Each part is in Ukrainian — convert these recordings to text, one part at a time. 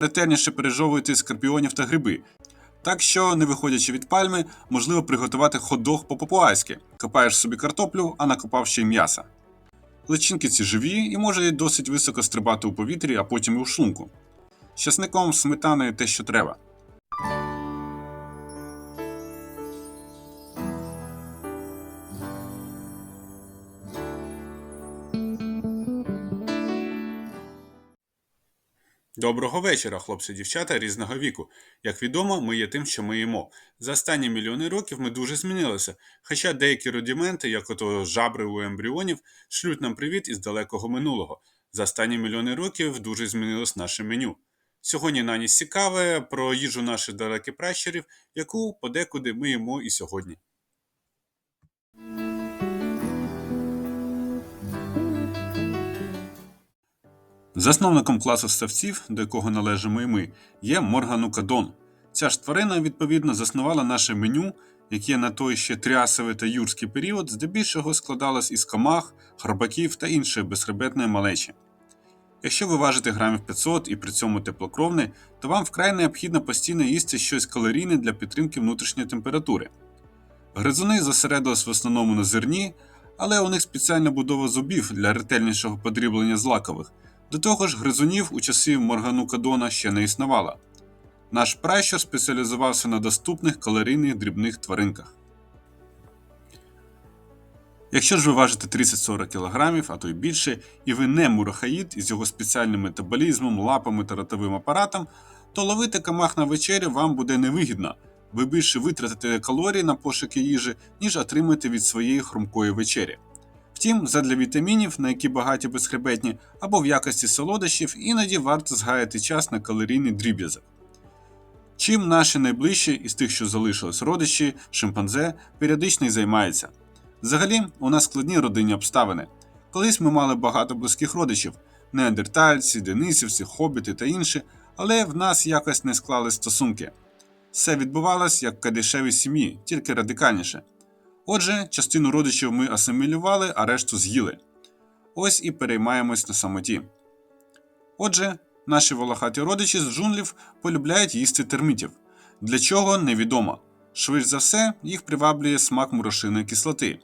ретельніше пережовуйте скорпіонів та гриби. Так що, не виходячи від пальми, можливо приготувати хот-дог по-папуайськи. Копаєш собі картоплю, а накопав ще й м'яса. Личинки ці живі і можуть досить високо стрибати у повітрі, а потім і у шлунку. З часником, сметаною те, що треба. Доброго вечора, хлопці, дівчата різного віку. Як відомо, ми є тим, що ми їмо. За останні мільйони років ми дуже змінилися, хоча деякі рудименти, як ото жабри у ембріонів, шлють нам привіт із далекого минулого. За останні мільйони років дуже змінилось наше меню. Сьогодні на ніч цікаве про їжу наших далеких пращурів, яку подекуди ми їмо і сьогодні. Засновником класу ставців, до якого належимо і ми, є Морганукадон. Ця ж тварина, відповідно, заснувала наше меню, яке на той ще трясовий та юрський період здебільшого складалось із комах, хробаків та іншої безхребетної малечі. Якщо ви важите грамів 500 і при цьому теплокровний, то вам вкрай необхідно постійно їсти щось калорійне для підтримки внутрішньої температури. Гризуни зосередились в основному на зерні, але у них спеціальна будова зубів для ретельнішого подріблення злакових. До того ж, гризунів у часи Морганукадона ще не існувало. Наш пращур спеціалізувався на доступних калорійних дрібних тваринках. Якщо ж ви важите 30-40 кг, а то й більше, і ви не мурахаїд із його спеціальним метаболізмом, лапами та ротовим апаратом, то ловити камах на вечерю вам буде невигідно. Ви більше витратите калорій на пошуки їжі, ніж отримаєте від своєї хрумкої вечері. Втім, задля вітамінів, на які багаті безхребетні, або в якості солодощів, іноді варто згаяти час на калорійний дріб'язок. Чим наші найближчі із тих, що залишились родичі, шимпанзе, періодично й займаються. Взагалі, у нас складні родинні обставини. Колись ми мали багато близьких родичів неандертальці, денисівці, хобіти та інші, але в нас якось не склали стосунки. Все відбувалось як в кадишевій сім'ї, тільки радикальніше. Отже, частину родичів ми асимілювали, а решту з'їли. Ось і переймаємось на самоті. Отже, наші волохаті родичі з джунглів полюбляють їсти термітів. Для чого невідомо. Швидше за все, їх приваблює смак мурошиної кислоти.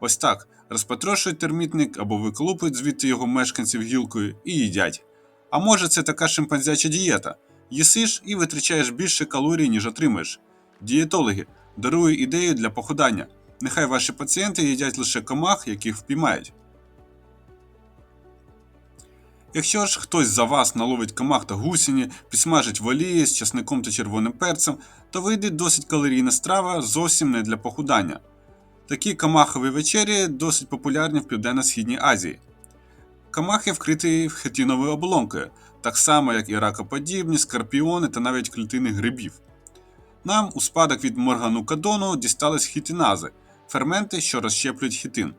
Ось так розпотрошують термітник або виколупують звідти його мешканців гілкою і їдять. А може, це така шимпанзяча дієта. Їсиш і витрачаєш більше калорій, ніж отримаєш. Дієтологи дарую ідею для похудання. Нехай ваші пацієнти їдять лише комах, яких впіймають. Якщо ж хтось за вас наловить комах та гусіні, підсмажить в з часником та червоним перцем, то вийде досить калорійна страва зовсім не для похудання. Такі камахові вечері досить популярні в Південно-Східній Азії. Камахи вкриті хетіновою оболонкою, так само як і ракоподібні, скорпіони та навіть клітини грибів. Нам у спадок від морганукадону дістались хітінази ферменти, що розщеплюють хітин.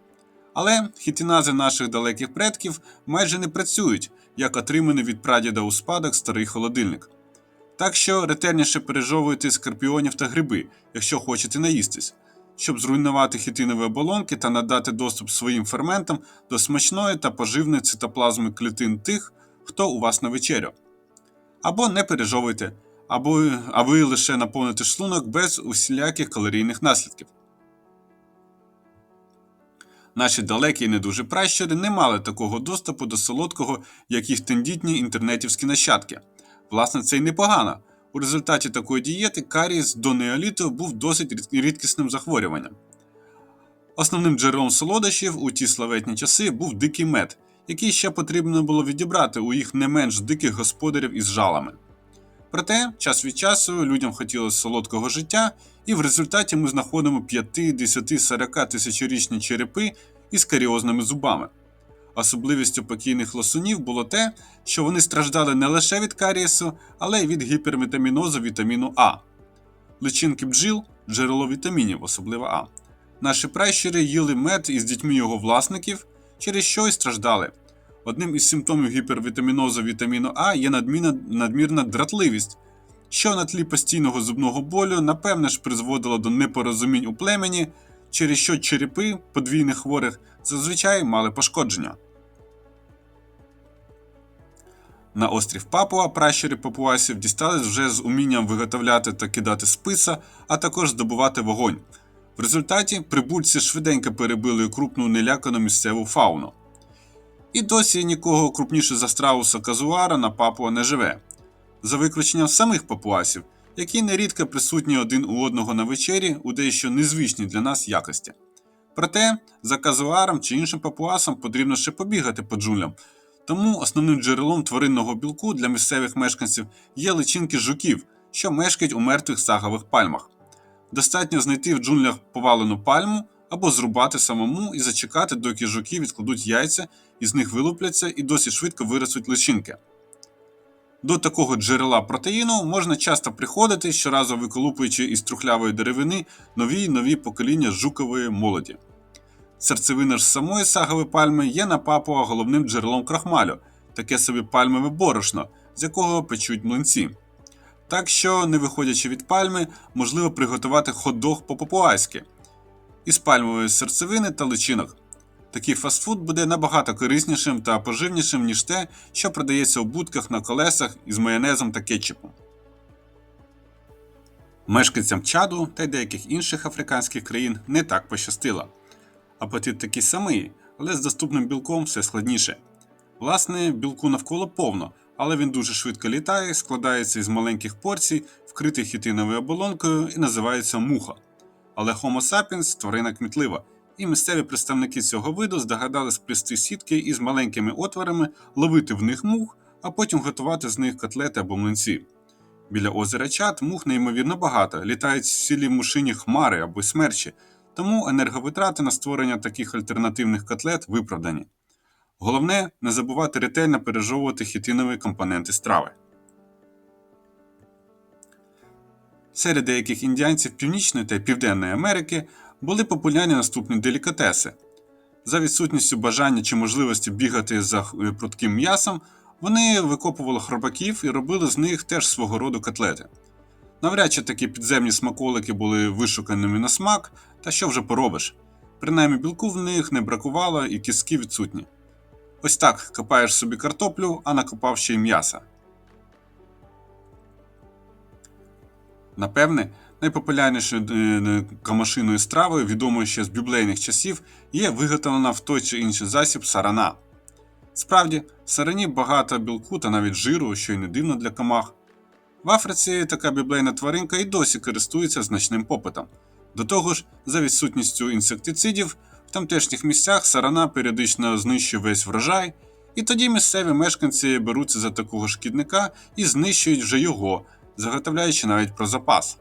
Але хітінази наших далеких предків майже не працюють, як отриманий від прадіда у спадок старий холодильник. Так що ретельніше пережовуйте скорпіонів та гриби, якщо хочете наїстись, щоб зруйнувати хітинові оболонки та надати доступ своїм ферментам до смачної та поживної цитоплазми клітин тих, хто у вас на вечерю. Або не пережовуйте, або а ви лише наповните шлунок без усіляких калорійних наслідків. Наші далекі і не дуже пращури не мали такого доступу до солодкого, як їх тендітні інтернетівські нащадки. Власне, це й непогано. У результаті такої дієти карієс до неоліту був досить рідкісним захворюванням. Основним джерелом солодощів у ті славетні часи був дикий мед, який ще потрібно було відібрати у їх не менш диких господарів із жалами. Проте, час від часу людям хотілося солодкого життя, і в результаті ми знаходимо 5, 10, 40 тисячорічні черепи із каріозними зубами. Особливістю покійних лосунів було те, що вони страждали не лише від карієсу, але й від гіпервітамінозу вітаміну А. Личинки бджіл джерело вітамінів, особливо А. Наші пращури їли мед із дітьми його власників, через що й страждали. Одним із симптомів гіпервітамінозу вітаміну А є надмірна, надмірна дратливість, що на тлі постійного зубного болю, напевне ж, призводило до непорозумінь у племені, через що черепи подвійних хворих зазвичай мали пошкодження. На острів Папуа пращури папуасів дістались вже з умінням виготовляти та кидати списа, а також здобувати вогонь. В результаті прибульці швиденько перебили крупну нелякану місцеву фауну. І досі нікого крупніше за страуса казуара на Папуа не живе, за виключенням самих папуасів, які нерідко присутні один у одного на вечері у дещо незвичній для нас якості. Проте за казуаром чи іншим папуасам потрібно ще побігати по джунглям, тому основним джерелом тваринного білку для місцевих мешканців є личинки жуків, що мешкають у мертвих сагових пальмах. Достатньо знайти в джунглях повалену пальму або зрубати самому і зачекати, доки жуки відкладуть яйця, із них вилупляться і досить швидко виростуть личинки. До такого джерела протеїну можна часто приходити, щоразу виколупуючи із трухлявої деревини нові й нові покоління жукової молоді. Серцевина ж самої сагової пальми є на Папуа головним джерелом крахмалю, таке собі пальмове борошно, з якого печуть млинці. Так що, не виходячи від пальми, можливо приготувати хот-дог по-папуаськи із пальмової серцевини та личинок. Такий фастфуд буде набагато кориснішим та поживнішим, ніж те, що продається у будках на колесах із майонезом та кетчупом. Мешканцям чаду та й деяких інших африканських країн не так пощастило. Апетит такий самий, але з доступним білком все складніше. Власне, білку навколо повно, але він дуже швидко літає, складається із маленьких порцій, вкритих хітиновою оболонкою і називається муха. Але Homo sapiens – тварина кмітлива, і місцеві представники цього виду здогадались плести сітки із маленькими отворами, ловити в них мух, а потім готувати з них котлети або млинці. Біля озера Чад мух неймовірно багато, літають цілі мушині хмари або смерчі, тому енерговитрати на створення таких альтернативних котлет виправдані. Головне не забувати ретельно пережовувати хітинові компоненти страви. Серед деяких індіанців Північної та Південної Америки були популярні наступні делікатеси. За відсутністю бажання чи можливості бігати за е, прудким м'ясом, вони викопували хробаків і робили з них теж свого роду котлети. Навряд чи такі підземні смаколики були вишуканими на смак, та що вже поробиш. Принаймні білку в них не бракувало і кістки відсутні. Ось так копаєш собі картоплю, а накопав ще й м'яса. Напевне, найпопулярнішою е, камашиною стравою, відомою ще з біблейних часів, є виготовлена в той чи інший засіб сарана. Справді, в сарані багато білку та навіть жиру, що й не дивно для комах. В Африці така біблейна тваринка і досі користується значним попитом. До того ж, за відсутністю інсектицидів, в тамтешніх місцях сарана періодично знищує весь врожай, і тоді місцеві мешканці беруться за такого шкідника і знищують вже його, заготовляючи навіть про запас.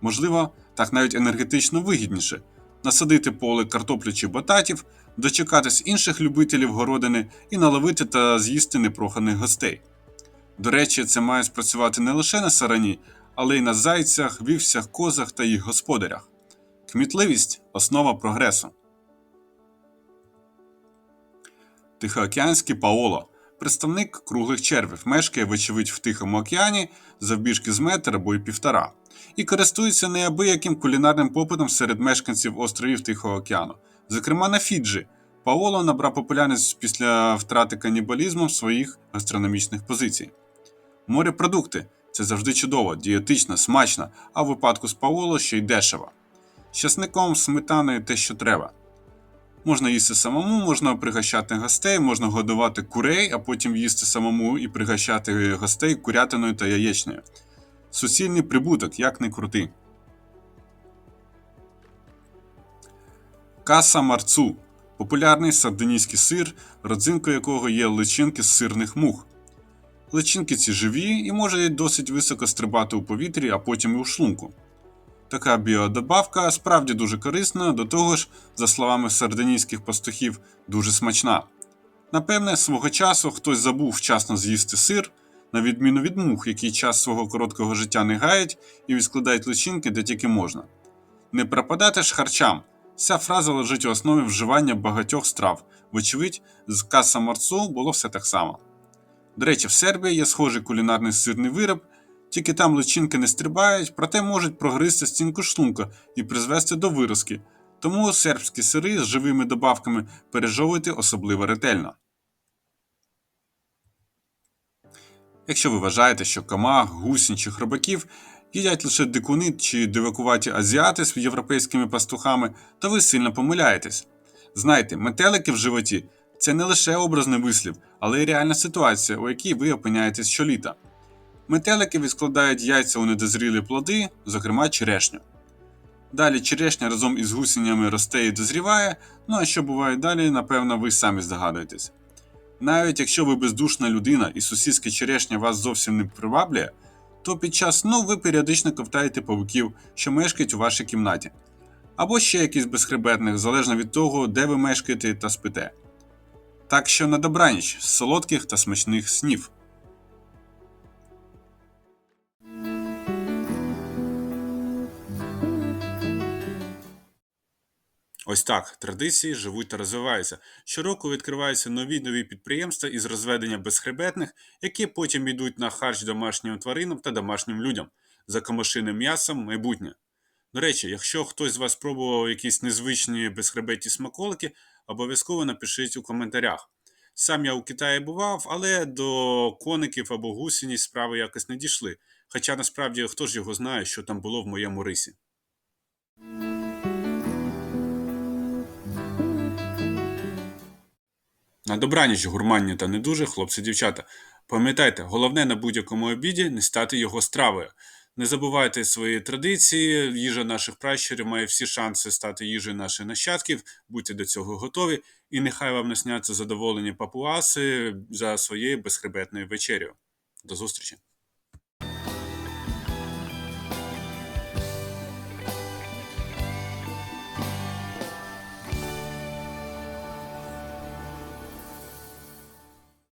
Можливо, так навіть енергетично вигідніше насадити поле картоплі чи бататів, дочекатись інших любителів городини і наловити та з'їсти непроханих гостей. До речі, це має спрацювати не лише на сарані, але й на зайцях, вівсях, козах та їх господарях. Кмітливість основа прогресу. Тихоокеанський Паоло представник круглих червів, мешкає, вочевидь, в Тихому океані завбіжки з метр або й півтора, і користується неабияким кулінарним попитом серед мешканців островів Тихого океану. Зокрема, на Фіджі. Паоло набрав популярність після втрати канібалізмом своїх гастрономічних позицій. Морепродукти це завжди чудово, дієтично, смачно, а в випадку з Паоло ще й дешево. З часником, сметаною те, що треба. Можна їсти самому, можна пригощати гостей, можна годувати курей, а потім їсти самому і пригощати гостей курятиною та яєчнею. Суцільний прибуток, як не крути. Каса марцу популярний сардинійський сир, родзинкою якого є личинки з сирних мух. Личинки ці живі і можуть досить високо стрибати у повітрі, а потім і у шлунку. Така біодобавка справді дуже корисна, до того ж, за словами сардинійських пастухів, дуже смачна. Напевне, свого часу хтось забув вчасно з'їсти сир, на відміну від мух, які час свого короткого життя не гаять і відскладають личинки де тільки можна. Не пропадати ж харчам. Ця фраза лежить у основі вживання багатьох страв, вочевидь, з каса марцу було все так само. До речі, в Сербії є схожий кулінарний сирний вироб, тільки там личинки не стрибають, проте можуть прогризти стінку шлунка і призвести до виразки, тому сербські сири з живими добавками пережовуйте особливо ретельно. Якщо ви вважаєте, що комах, гусінь чи хробаків їдять лише дикуни чи дивакуваті азіати з європейськими пастухами, то ви сильно помиляєтесь. Знайте, метелики в животі це не лише образний вислів, але й реальна ситуація, у якій ви опиняєтесь щоліта. Метелики відкладають яйця у недозрілі плоди, зокрема черешню. Далі черешня разом із гусенями росте і дозріває, ну а що буває далі, напевно, ви самі здогадуєтесь. Навіть якщо ви бездушна людина і сусідська черешня вас зовсім не приваблює, то під час сну ви періодично ковтаєте павуків, що мешкають у вашій кімнаті, або ще якісь безхребетних, залежно від того, де ви мешкаєте та спите. Так що на добраніч, солодких та смачних снів. Ось так традиції живуть та розвиваються. Щороку відкриваються нові нові підприємства із розведення безхребетних, які потім йдуть на харч домашнім тваринам та домашнім людям за комашиним м'ясом майбутнє. До речі, якщо хтось з вас пробував якісь незвичні безхребетні смаколики, обов'язково напишіть у коментарях. Сам я у Китаї бував, але до коників або гусені справи якось не дійшли. Хоча насправді хто ж його знає, що там було в моєму рисі. На добраніч, гурманні та не дуже, хлопці-дівчата. Пам'ятайте, головне на будь-якому обіді не стати його стравою. Не забувайте свої традиції, їжа наших пращурів має всі шанси стати їжею наших нащадків, будьте до цього готові, і нехай вам не сняться задоволені папуаси за своєю безхребетною вечерю. До зустрічі!